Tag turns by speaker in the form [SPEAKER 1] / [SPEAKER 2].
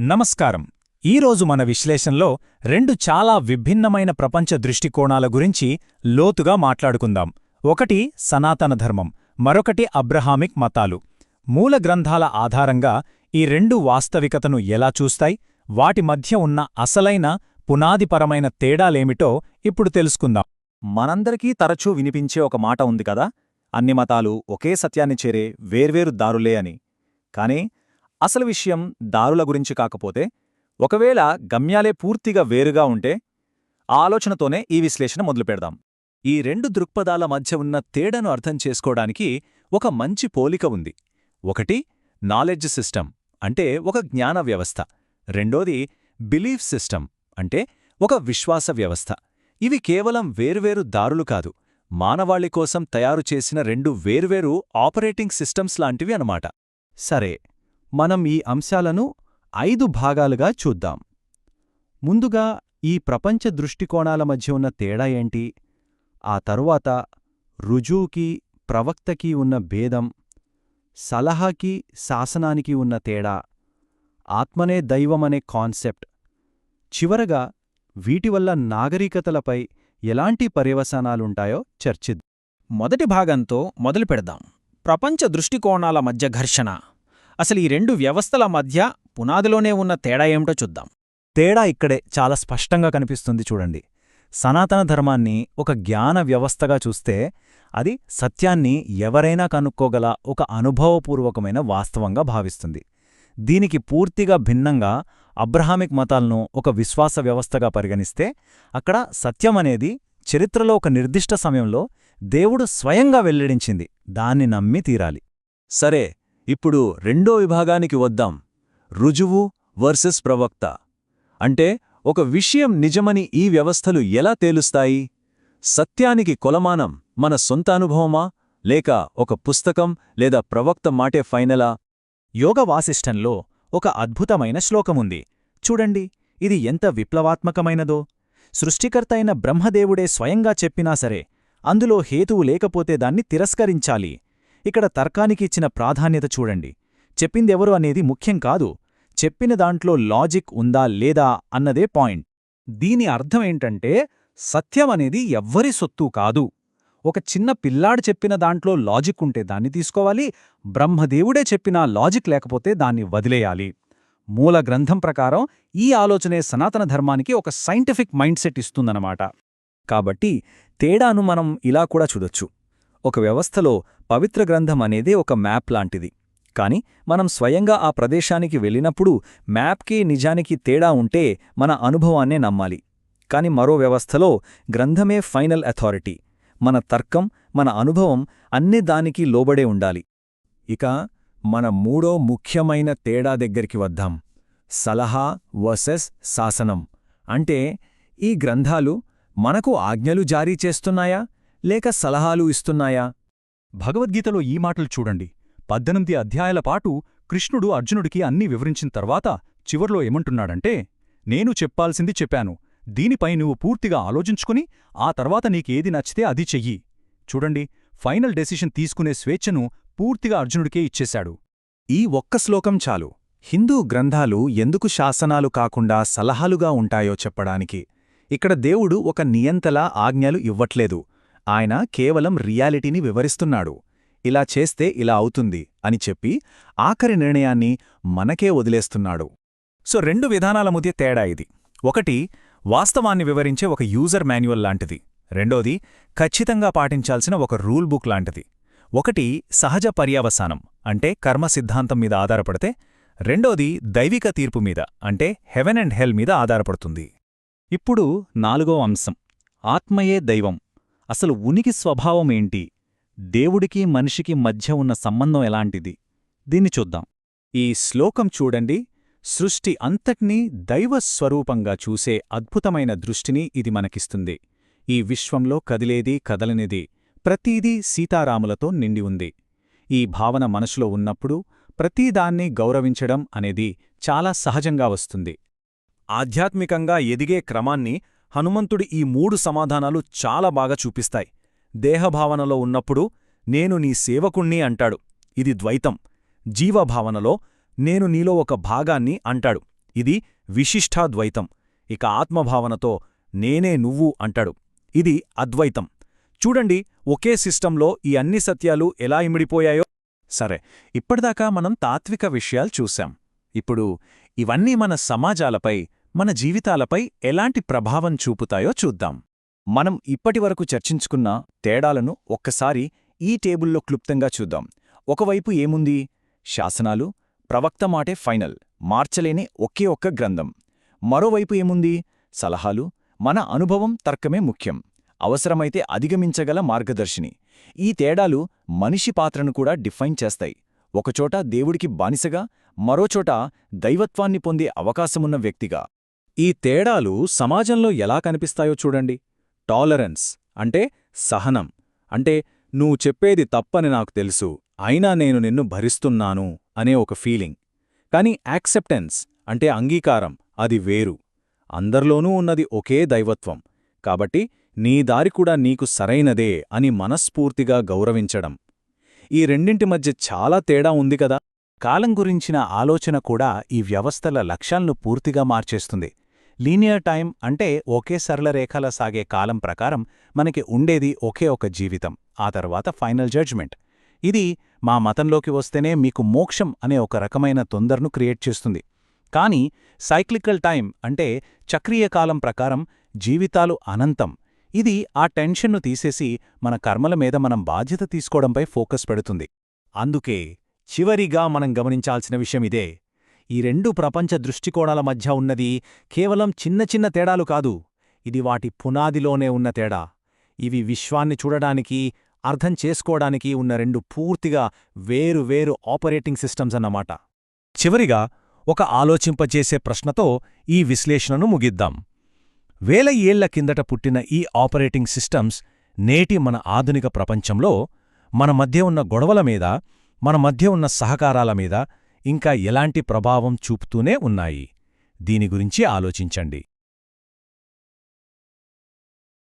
[SPEAKER 1] నమస్కారం. ఈరోజు మన విశ్లేషణలో రెండు చాలా విభిన్నమైన ప్రపంచ దృష్టికోణాల గురించి లోతుగా మాట్లాడుకుందాం. ఒకటి సనాతన ధర్మం మరొకటి అబ్రహామిక్ మతాలు. మూల గ్రంథాల ఆధారంగా ఈ రెండు వాస్తవికతను ఎలా చూస్తాయి? వాటి మధ్య ఉన్న అసలైన పునాదిపరమైన తేడాలేమిటో ఇప్పుడు తెలుసుకుందాం.
[SPEAKER 2] మనందరికీ తరచూ వినిపించే ఒక మాట ఉంది కదా? అన్ని మతాలు ఒకే సత్యాన్ని చేరే వేర్వేరు దారులే అని. కాని అసలు విషయం దారుల గురించి కాకపోతే ఒకవేళ గమ్యాలే పూర్తిగా వేరుగా ఉంటే ఆ ఆలోచనతోనే ఈ విశ్లేషణ మొదలుపెడదాం ఈ రెండు దృక్పథాల మధ్య ఉన్న తేడాను అర్థం చేసుకోవడానికి ఒక మంచి పోలిక ఉంది. ఒకటి నాలెడ్జ్ సిస్టమ్ అంటే ఒక జ్ఞాన వ్యవస్థ. రెండోది బిలీఫ్ సిస్టమ్ అంటే ఒక విశ్వాస వ్యవస్థ. ఇవి కేవలం వేర్వేరు దారులు కాదు మానవాళి కోసం తయారు చేసిన రెండు వేర్వేరు ఆపరేటింగ్ సిస్టమ్స్ లాంటివి అనమాట సరే మనం ఈ అంశాలను ఐదు భాగాలుగా చూద్దాం. ముందుగా ఈ ప్రపంచ దృష్టికోణాల మధ్య ఉన్న తేడా ఏంటి? ఆ తరువాత రుజువుకి ప్రవక్తకి ఉన్న భేదం సలహాకి శాసనానికి ఉన్న తేడా ఆత్మనే దైవమనే కాన్సెప్ట్. చివరగా వీటివల్ల నాగరికతలపై ఎలాంటి పర్యవసానాలుంటాయో చర్చిద్దాం.
[SPEAKER 3] మొదటి భాగంతో మొదలు పెడదాం ప్రపంచ దృష్టికోణాల మధ్య ఘర్షణ. అసలు ఈ రెండు వ్యవస్థల మధ్య పునాదిలోనే ఉన్న తేడా ఏమిటో చూద్దాం.
[SPEAKER 2] తేడా ఇక్కడే చాలా స్పష్టంగా కనిపిస్తుంది చూడండి. సనాతన ధర్మాన్ని ఒక జ్ఞాన వ్యవస్థగా చూస్తే అది సత్యాన్ని ఎవరైనా కనుక్కోగల ఒక అనుభవపూర్వకమైన వాస్తవంగా భావిస్తుంది. దీనికి పూర్తిగా భిన్నంగా అబ్రహామిక్ మతాలను ఒక విశ్వాస వ్యవస్థగా పరిగణిస్తే అక్కడ సత్యమనేది చరిత్రలో ఒక నిర్దిష్ట సమయంలో దేవుడు స్వయంగా వెల్లడించింది. దాన్ని నమ్మి తీరాలి. సరే ఇప్పుడు రెండో విభాగానికి వద్దాం. రుజువు వర్సెస్ ప్రవక్త. అంటే ఒక విషయం నిజమని ఈ వ్యవస్థలు ఎలా తేలుస్తాయి? సత్యానికి కొలమానం మన సొంత అనుభవమా? లేక ఒక పుస్తకం లేదా ప్రవక్త మాటే ఫైనలా?
[SPEAKER 1] యోగ వాసిష్టంలో ఒక అద్భుతమైన శ్లోకముంది. చూడండి ఇది ఎంత విప్లవాత్మకమైనదో. సృష్టికర్త అయిన బ్రహ్మదేవుడే స్వయంగా చెప్పినా సరే అందులో హేతువు లేకపోతే దాన్ని తిరస్కరించాలి. ఇక్కడ తర్కానికి ఇచ్చిన ప్రాధాన్యత చూడండి. చెప్పిందెవరు అనేది ముఖ్యం కాదు. చెప్పిన దాంట్లో లాజిక్ ఉందా లేదా అన్నదే పాయింట్. దీని అర్థమేంటంటే సత్యమనేది ఎవ్వరి సొత్తు కాదు. ఒక చిన్న పిల్లాడు చెప్పిన దాంట్లో లాజిక్ ఉంటే దాన్ని తీసుకోవాలి బ్రహ్మదేవుడే చెప్పిన లాజిక్ లేకపోతే దాన్ని వదిలేయాలి. మూల గ్రంథం ప్రకారం ఈ ఆలోచనే సనాతన ధర్మానికి ఒక సైంటిఫిక్ మైండ్ సెట్ ఇస్తుందన్నమాట.
[SPEAKER 2] కాబట్టి తేడాను మనం ఇలా కూడా చూడొచ్చు. ఒక వ్యవస్థలో పవిత్ర గ్రంథం అనేది ఒక మ్యాప్ లాంటిది. కాని మనం స్వయంగా ఆ ప్రదేశానికి వెళ్ళినప్పుడు మ్యాప్కి నిజానికి తేడా ఉంటే మన అనుభవాన్నే నమ్మాలి. కాని మరో వ్యవస్థలో గ్రంథమే ఫైనల్ అథారిటీ. మన తర్కం మన అనుభవం అన్నీ దానికి లోబడే ఉండాలి. ఇక మన మూడో ముఖ్యమైన తేడా దగ్గరికి వద్దాం. సలహా వర్సెస్ శాసనం. అంటే ఈ గ్రంథాలు మనకు ఆజ్ఞలు జారీ చేస్తున్నాయా? లేక సలహాలు ఇస్తున్నాయా?
[SPEAKER 1] భగవద్గీతలో ఈ మాటలు చూడండి. పద్దెనిమిది అధ్యాయాల పాటు కృష్ణుడు అర్జునుడికి అన్నీ వివరించిన తర్వాత చివర్లో ఏమంటున్నాడంటే నేను చెప్పాల్సింది చెప్పాను. దీనిపై నువ్వు పూర్తిగా ఆలోచించుకుని ఆ తర్వాత నీకేది నచ్చితే అది చెయ్యి. చూడండి ఫైనల్ డెసిషన్ తీసుకునే స్వేచ్ఛను పూర్తిగా అర్జునుడికే ఇచ్చేశాడు.
[SPEAKER 2] ఈ ఒక్క శ్లోకం చాలు. హిందూ గ్రంథాలు ఎందుకు శాసనాలు కాకుండా సలహాలుగా ఉంటాయో చెప్పడానికి. ఇక్కడ దేవుడు ఒక నియంతలా ఆజ్ఞలు ఇవ్వట్లేదు. ఆయన కేవలం రియాలిటీని వివరిస్తున్నాడు. ఇలా చేస్తే ఇలా అవుతుంది అని చెప్పి ఆఖరి నిర్ణయాన్ని మనకే వదిలేస్తున్నాడు.
[SPEAKER 1] సో రెండు విధానాల మధ్య తేడా ఇది. ఒకటి వాస్తవాన్ని వివరించే ఒక యూజర్ మాన్యువల్ లాంటిది. రెండోది ఖచ్చితంగా పాటించాల్సిన ఒక రూల్ బుక్ లాంటిది. ఒకటి సహజ పర్యావసానం అంటే కర్మ సిద్ధాంతం మీద ఆధారపడితే. రెండోది దైవిక తీర్పు మీద అంటే హెవెన్ అండ్ హెల్ మీద ఆధారపడుతుంది. ఇప్పుడు నాలుగో అంశం ఆత్మయే దైవం. అసలు ఉనికి స్వభావమేంటి దేవుడికి మనిషికి మధ్య ఉన్న సంబంధం ఎలాంటిది? దీన్ని చూద్దాం. ఈ శ్లోకం చూడండి. సృష్టి అంతటినీ దైవస్వరూపంగా చూసే అద్భుతమైన దృష్టిని ఇది మనకిస్తుంది. ఈ విశ్వంలో కదిలేది కదలనిది ప్రతీదీ సీతారాములతో నిండి ఉంది. ఈ భావన మనసులో ఉన్నప్పుడు ప్రతీదాన్ని గౌరవించడం అనేది చాలా సహజంగా వస్తుంది. ఆధ్యాత్మికంగా ఎదిగే క్రమాన్ని హనుమంతుడి ఈ మూడు సమాధానాలు చాలా బాగా చూపిస్తాయి. దేహభావనలో ఉన్నప్పుడు నేను నీ సేవకుణ్ణి అంటాడు. ఇది ద్వైతం. జీవభావనలో నేను నీలో ఒక భాగాన్ని అంటాడు. ఇది విశిష్టాద్వైతం. ఇక ఆత్మభావనతో నేనే నువ్వు అంటాడు. ఇది అద్వైతం. చూడండి ఒకే సిస్టంలో ఈ అన్ని సత్యాలు ఎలా ఇమిడిపోయాయో. సరే ఇప్పటిదాకా మనం తాత్విక విషయాలు చూశాం. ఇప్పుడు ఇవన్నీ మన సమాజాలపై మన జీవితాలపై ఎలాంటి ప్రభావం చూపుతాయో చూద్దాం.
[SPEAKER 2] మనం ఇప్పటివరకు చర్చించుకున్న తేడాలను ఒక్కసారి ఈ టేబుల్లో క్లుప్తంగా చూద్దాం. ఒకవైపు ఏముంది? శాసనాలు ప్రవక్త మాటే ఫైనల్ మార్చలేని ఒకే ఒక్క గ్రంథం. మరోవైపు ఏముంది? సలహాలు మన అనుభవం తర్కమే ముఖ్యం. అవసరమైతే అధిగమించగల మార్గదర్శిని. ఈ తేడాలు మనిషి పాత్రను కూడా డిఫైన్ చేస్తాయి. ఒకచోట దేవుడికి బానిసగా మరోచోట దైవత్వాన్ని పొందే అవకాశమున్న వ్యక్తిగా.
[SPEAKER 1] ఈ తేడాలు సమాజంలో ఎలా కనిపిస్తాయో చూడండి. టాలరెన్స్ అంటే సహనం. అంటే నువ్వు చెప్పేది తప్పని నాకు తెలుసు. అయినా నేను నిన్ను భరిస్తున్నాను అనే ఒక ఫీలింగ్. కాని యాక్సెప్టెన్స్ అంటే అంగీకారం. అది వేరు. అందరిలోనూ ఉన్నది ఒకే దైవత్వం. కాబట్టి నీ దారి కూడా నీకు సరైనదే అని మనస్ఫూర్తిగా గౌరవించడం. ఈ రెండింటి మధ్య చాలా తేడా ఉంది కదా. కాలం గురించిన ఆలోచన కూడా ఈ వ్యవస్థల లక్ష్యాలను పూర్తిగా మార్చేస్తుంది. లీనియర్ టైం అంటే ఒకే సరళ రేఖల సాగే కాలం ప్రకారం మనకి ఉండేది ఒకే ఒక జీవితం ఆ తర్వాత ఫైనల్ జడ్జ్మెంట్. ఇది మా మతంలోకి వస్తేనే మీకు మోక్షం అనే ఒక రకమైన తొందరను క్రియేట్ చేస్తుంది. కానీ సైక్లికల్ టైం అంటే చక్రీయ కాలం ప్రకారం జీవితాలు అనంతం. ఇది ఆ టెన్షన్ను తీసేసి మన కర్మల మీద మనం బాధ్యత తీసుకోవడంపై ఫోకస్ పెడుతుంది. అందుకే చివరిగా మనం గమనించాల్సిన విషయం ఇదే. ఈ రెండు ప్రపంచ దృష్టికోణాల మధ్య ఉన్నది కేవలం చిన్న చిన్న తేడాలు కాదు ఇది వాటి పునాదిలోనే ఉన్న తేడా. ఇవి విశ్వాన్ని చూడడానికి అర్థం చేసుకోవడానికి ఉన్న రెండు పూర్తిగా వేరు వేరు ఆపరేటింగ్ సిస్టమ్స్ అన్నమాట. చివరిగా ఒక ఆలోచింపజేసే ప్రశ్నతో ఈ విశ్లేషణను ముగిద్దాం. వేల ఏళ్ళ కిందట పుట్టిన ఈ ఆపరేటింగ్ సిస్టమ్స్ నేటి మన ఆధునిక ప్రపంచంలో మన మధ్య ఉన్న గొడవల మీద మన మధ్య ఉన్న సహకారాల మీద ఇంకా ఎలాంటి ప్రభావం చూపుతూనే ఉన్నాయి? దీని గురించి ఆలోచించండి.